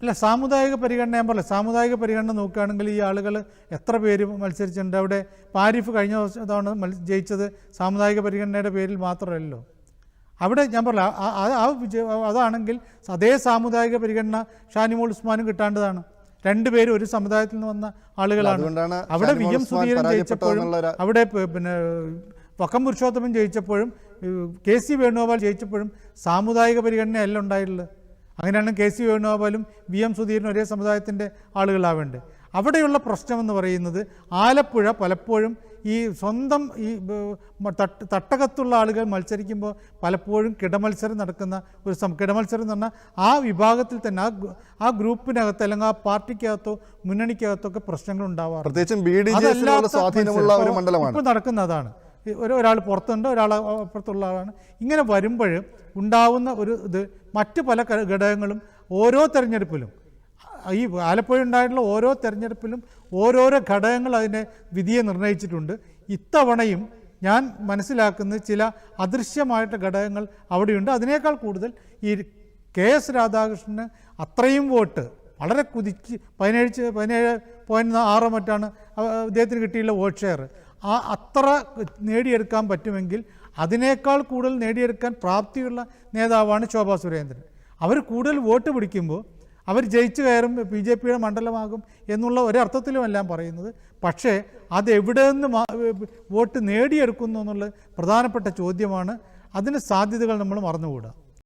അല്ല സാമുദായിക പരിഗണന ഞാൻ പറയാം സാമുദായിക പരിഗണന നോക്കുകയാണെങ്കിൽ ഈ ആളുകൾ എത്ര പേര് മത്സരിച്ചിട്ടുണ്ട്? അവിടെ പാരിഫ് കഴിഞ്ഞ ദിവസം തവണ ജയിച്ചത് സാമുദായിക പരിഗണനയുടെ പേരിൽ മാത്രമല്ലല്ലോ. അവിടെ ഞാൻ പറയാം ആ- വിജയ അതാണെങ്കിൽ അതേ സാമുദായിക പരിഗണന ഷാനിമോൾ ഉസ്മാനും കിട്ടാണ്ടതാണ്. രണ്ടുപേരും ഒരു സമുദായത്തിൽ നിന്ന് വന്ന ആളുകളാണ്. അവിടെ വി എം സുധീരൻ ജയിച്ചപ്പോഴും അവിടെ പിന്നെ വക്കം പുരുഷോത്തമൻ ജയിച്ചപ്പോഴും കെ സി വേണുഗോപാൽ ജയിച്ചപ്പോഴും സാമുദായിക പരിഗണനയല്ല ഉണ്ടായിട്ടുള്ളത് അങ്ങനെയാണ് കെ സി വേണുഗോപാലും വി എം സുധീരനും ഒരേ സമുദായത്തിന്റെ ആളുകളാവേണ്ടത്. അവിടെയുള്ള പ്രശ്നമെന്ന് പറയുന്നത് ആലപ്പുഴ പലപ്പോഴും ഈ സ്വന്തം ഈ തട്ട് തട്ടകത്തുള്ള ആളുകൾ മത്സരിക്കുമ്പോൾ പലപ്പോഴും കിടമത്സരം നടക്കുന്ന ഒരു സം കിടമത്സരം എന്ന് പറഞ്ഞാൽ ആ വിഭാഗത്തിൽ തന്നെ ആ ആ ഗ്രൂപ്പിനകത്ത് അല്ലെങ്കിൽ ആ പാർട്ടിക്കകത്തോ മുന്നണിക്കകത്തോ ഒക്കെ പ്രശ്നങ്ങൾ ഉണ്ടാവാറുണ്ട്. പ്രത്യേകിച്ചും ബി ഡി ജെ സ്വാധീനമുള്ള ഒരു മണ്ഡലമാണ്. ഇപ്പോൾ നടക്കുന്നതാണ്. ഒരു ഒരാൾ പുറത്തുണ്ട് ഒരാൾ അപ്പുറത്തുള്ള ആളാണ്. ഇങ്ങനെ വരുമ്പോൾ ഉണ്ടാവുന്ന ഒരു ഇത് മറ്റ് പല ഘടകങ്ങളും ഓരോ തെരഞ്ഞെടുപ്പിലും ഈ ആലപ്പുഴ ഉണ്ടായിട്ടുള്ള ഓരോ തെരഞ്ഞെടുപ്പിലും ഓരോരോ ഘടകങ്ങൾ അതിനെ വിധിയെ നിർണയിച്ചിട്ടുണ്ട് ഇത്തവണയും ഞാൻ മനസ്സിലാക്കുന്ന ചില അദൃശ്യമായിട്ട് ഘടകങ്ങൾ അവിടെയുണ്ട്. അതിനേക്കാൾ കൂടുതൽ ഈ കെ എസ് രാധാകൃഷ്ണന് അത്രയും വോട്ട് വളരെ കുതിച്ച് പതിനേഴ് പതിനേഴ് പോയിന്റ് ആറ് മറ്റാണ് അദ്ദേഹത്തിന് കിട്ടിയുള്ള വോട്ട് ഷെയർ ആ അത്ര നേടിയെടുക്കാൻ പറ്റുമെങ്കിൽ അതിനേക്കാൾ കൂടുതൽ നേടിയെടുക്കാൻ പ്രാപ്തിയുള്ള നേതാവാണ് ശോഭാ സുരേന്ദ്രൻ. അവർ കൂടുതൽ വോട്ട് പിടിക്കുമ്പോൾ അവർ ജയിച്ചു കയറും ബി ജെ പിയുടെ മണ്ഡലമാകും എന്നുള്ള ഒരർത്ഥത്തിലും എല്ലാം പറയുന്നത്. പക്ഷേ അതെവിടെ നിന്ന് വോട്ട് നേടിയെടുക്കുന്നു എന്നുള്ള പ്രധാനപ്പെട്ട ചോദ്യമാണ്. അതിന് സാധ്യതകൾ നമ്മൾ മറന്നുകൂടാ.